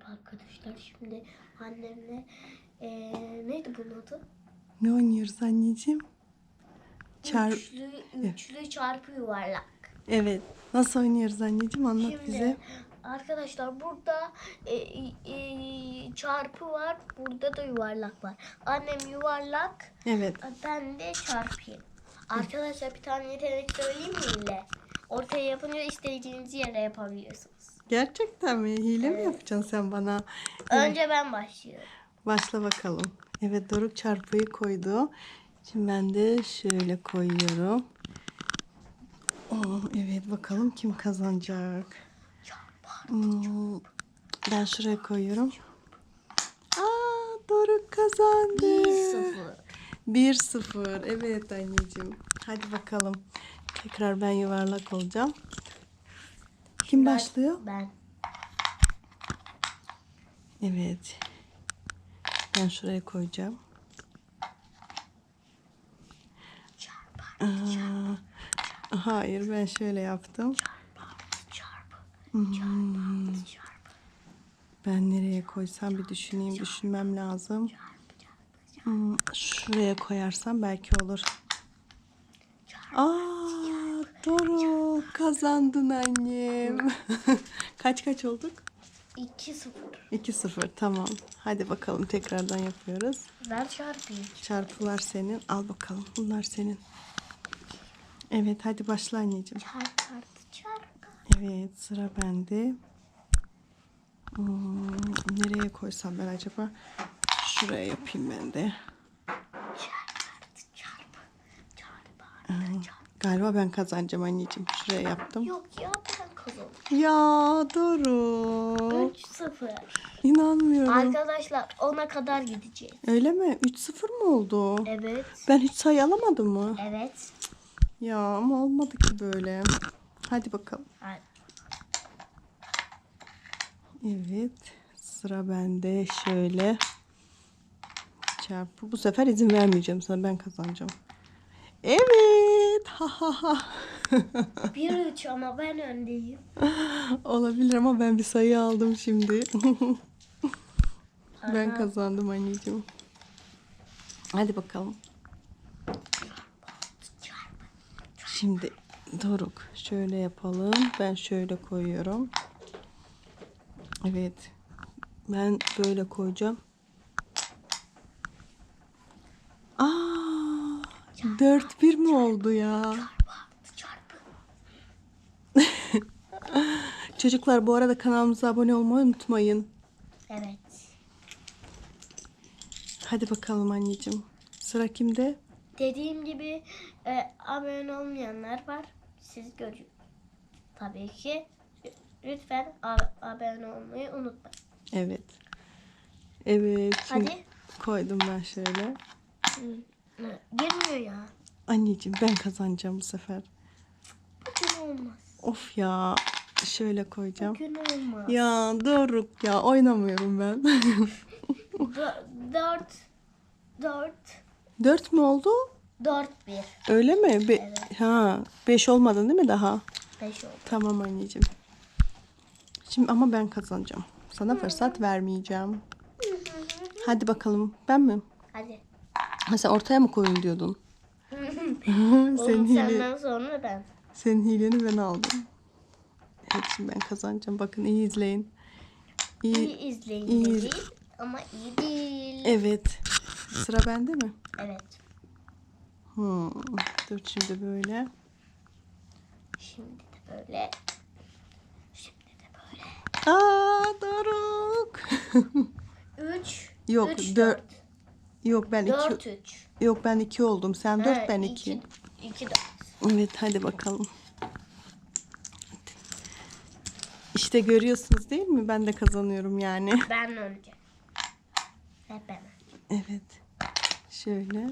Merhaba arkadaşlar. Şimdi annemle eee, neydi bunun adı? Ne oynuyoruz anneciğim? Çar Üçlü, üçlü çarpı yuvarlak. evet. Nasıl oynuyoruz anneciğim? Anlat Şimdi bize. arkadaşlar burada e, e, çarpı var. Burada da yuvarlak var. Annem yuvarlak. Evet. Ben de çarpayım. Arkadaşlar bir tane yetenek söyleyeyim mi? Ortaya yapınca istediğiniz yere yapabiliyorsunuz. Gerçekten mi? Hile mi yapacaksın sen bana? Önce ben başlıyorum. Başla bakalım. Evet Doruk çarpıyı koydu. Şimdi ben de şöyle koyuyorum. Oo, evet bakalım kim kazanacak. Hmm, ben şuraya koyuyorum. Aa Doruk kazandı. 1-0. 1-0. Evet anneciğim. Hadi bakalım. Tekrar ben yuvarlak olacağım. Kim başlıyor? Ben. Evet. Ben şuraya koyacağım. Aa, hayır ben şöyle yaptım. Çarpı. Hmm, Çarpı. ben nereye koysam bir düşüneyim. Düşünmem lazım. Hmm, şuraya koyarsam belki olur. Aa, doğru. Kazandın annem. kaç kaç olduk? 2-0. 2-0 tamam. Hadi bakalım tekrardan yapıyoruz. Ver çarpıyı. Çarpılar senin. Al bakalım. Bunlar senin. Evet hadi başla anneciğim. Çarp artı çarp. Evet sıra bende. Hmm, nereye koysam ben acaba? Şuraya yapayım ben de. Çarp artı çarp. Çarp Aa, artı çarp. Galiba ben kazanacağım anneciğim. Şuraya yaptım. Yok ya ben kazandım. Ya doğru. 3-0. İnanmıyorum. Arkadaşlar ona kadar gideceğiz. Öyle mi? 3-0 mı oldu? Evet. Ben hiç sayı alamadım mı? Evet. Ya ama olmadı ki böyle. Hadi bakalım. Hadi. Evet. Sıra bende. Şöyle. Çarpı. Bu sefer izin vermeyeceğim sana. Ben kazanacağım. Evet. Ha ha ha. 1-3 ama ben öndeyim. Olabilir ama ben bir sayı aldım şimdi. ben Aha. kazandım anneciğim. Hadi bakalım. Şimdi Doruk şöyle yapalım. Ben şöyle koyuyorum. Evet. Ben böyle koyacağım. 4-1 mi oldu ya? Çocuklar bu arada kanalımıza abone olmayı unutmayın. Evet. Hadi bakalım anneciğim. Sıra kimde? Dediğim gibi e, abone olmayanlar var. Siz görün. Tabii ki. Lütfen abone olmayı unutmayın. Evet. Evet. Hadi. koydum ben şöyle. Hı, Girmiyor ya. Anneciğim ben kazanacağım bu sefer. Bugün olmaz. Of ya. Şöyle koyacağım. Bugün olmaz. Ya Doruk ya oynamıyorum ben. Dö- Dört. Dört. 4 mü oldu? Dört bir. Öyle mi? Be- Evet. Ha, 5 olmadın değil mi daha? Beş oldu. Tamam anneciğim. Şimdi ama ben kazanacağım. Sana fırsat vermeyeceğim. Hadi bakalım. Ben mi? Hadi. Ha, sen ortaya mı koyun diyordun? Oğlum senin, hile, senden sonra ben. senin hileni ben aldım. Evet şimdi ben kazanacağım. Bakın iyi izleyin. İyi İyi. izleyin iyi dedi iz- ama iyi değil. Evet. Sıra bende mi? Evet. Hmm. Dur şimdi böyle. Şimdi de böyle. Şimdi de böyle. Aa Doruk. Üç. Yok, üç, dört. Yok ben Dört, iki. üç. Yok ben iki oldum. Sen dört ben iki. iki. İki, dört. Evet hadi bakalım. İşte görüyorsunuz değil mi? Ben de kazanıyorum yani. Ben önce. Hep ben. Evet. Şöyle.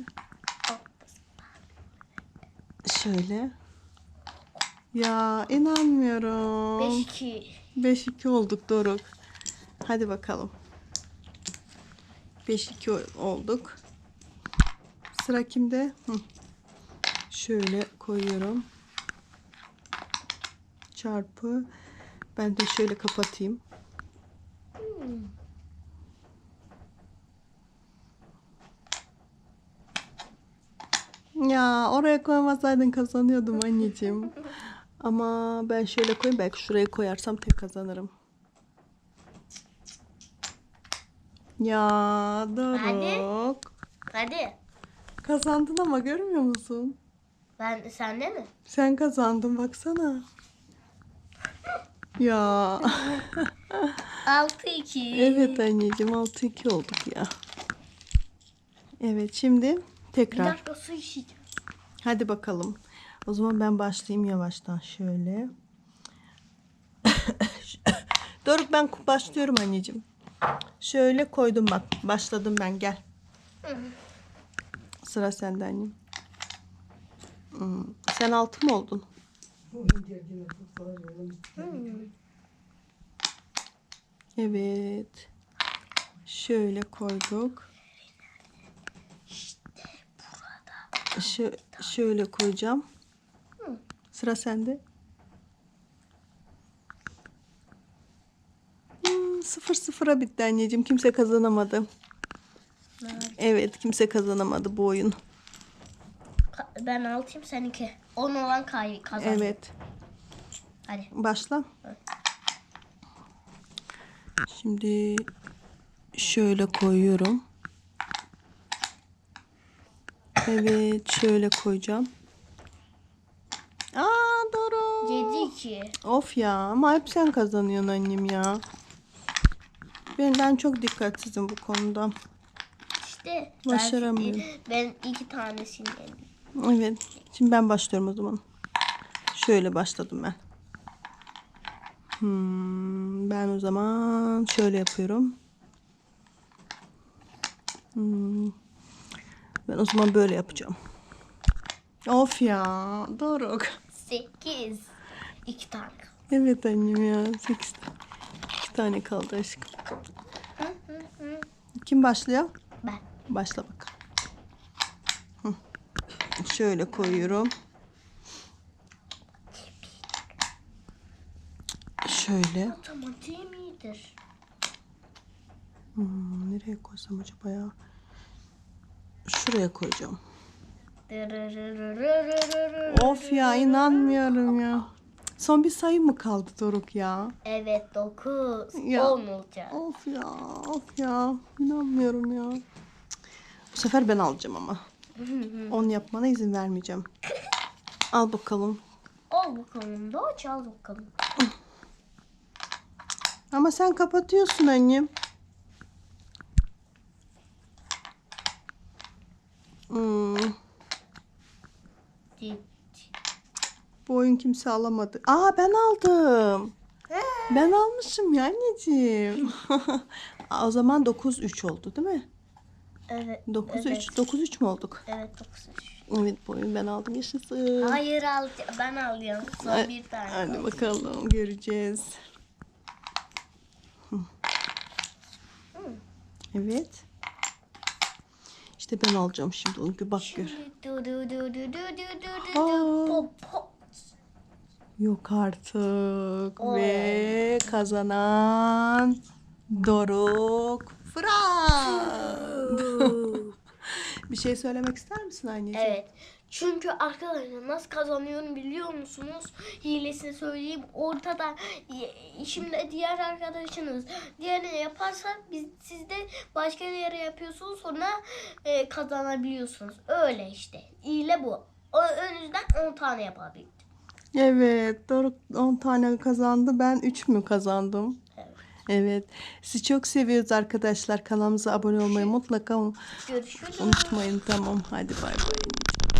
Şöyle. Ya inanmıyorum. Beş, iki. 5-2 olduk Doruk. Hadi bakalım. 5-2 olduk. Sıra kimde? Hı. Şöyle koyuyorum. Çarpı. Ben de şöyle kapatayım. Ya oraya koymasaydın kazanıyordum anneciğim. Ama ben şöyle koyayım belki şuraya koyarsam tek kazanırım. Ya Doruk. Hadi. Kazandın ama görmüyor musun? Ben sende mi? Sen kazandın baksana. Ya. 6-2. evet anneciğim 6-2 olduk ya. Evet şimdi Bir tekrar. dakika su içeceğim. Hadi bakalım. O zaman ben başlayayım yavaştan şöyle. Doruk ben başlıyorum anneciğim. Şöyle koydum bak. Başladım ben gel. Sıra sende annem. Hmm, Sen altı mı oldun? Evet. Şöyle koyduk. Şö- şöyle koyacağım. Sıra sende. Hmm, sıfır sıfıra bitti anneciğim. Kimse kazanamadı. Evet kimse kazanamadı bu oyun. Ben 6'yım sen 2. 10 olan kay kazandı. Evet. Hadi. Başla. Şimdi şöyle koyuyorum. Evet şöyle koyacağım. Aa doğru. 7-2. Of ya ama hep sen kazanıyorsun annem ya. Ben, ben çok dikkatsizim bu konuda. İşte Başaramıyorum. Ben, ben iki tanesini yedim. Evet. Şimdi ben başlıyorum o zaman. Şöyle başladım ben. Hmm, ben o zaman şöyle yapıyorum. Hmm, ben o zaman böyle yapacağım. Of ya. Doruk. 8. 2 tane. Evet annem ya. Sekiz tane. Tane kaldı aşkım. Kim başlıyor? Ben. Başla bakalım. Hı. Şöyle koyuyorum. Şöyle. Matematiğim iyidir. Hmm, nereye koysam acaba ya? Şuraya koyacağım. Of ya inanmıyorum ya. Son bir sayı mı kaldı Doruk ya? Evet 9. Ya. 10 olacak. Of ya, of ya. İnanmıyorum ya. Cık. Bu sefer ben alacağım ama. Onu yapmana izin vermeyeceğim. Al bakalım. Al bakalım da çal bakalım. Ama sen kapatıyorsun annem. Hmm, bu oyun kimse alamadı. Aa ben aldım. Ben almışım ya anneciğim. O zaman 9-3 oldu değil mi? Evet. 9-3 Evet. 9-3 mü olduk? Evet 9. Evet bu oyunu ben aldım yaşasın. Hayır al, ben alıyorum. Son Hadi- bir tane. Hadi bakalım göreceğiz. Hı. Evet. İşte ben alacağım şimdi onu bak gör. Du du du du du du du du Aa. du pop pop. Yok artık. Oley. Ve kazanan Doruk Fırat. bir şey söylemek ister misin anneciğim? Evet. Çünkü arkadaşlar nasıl kazanıyorum biliyor musunuz? Hilesini söyleyeyim. Ortada şimdi diğer arkadaşınız diğerini yaparsa biz siz de başka bir yere yapıyorsunuz sonra e, kazanabiliyorsunuz. Öyle işte. Hile bu. O önünüzden 10 tane yapabildim. Evet, Doruk 10 tane kazandı. Ben 3 mü kazandım? Evet. Evet. Sizi çok seviyoruz arkadaşlar. Kanalımıza abone olmayı mutlaka Görüşürüz. unutmayın. Tamam. Hadi bay bay.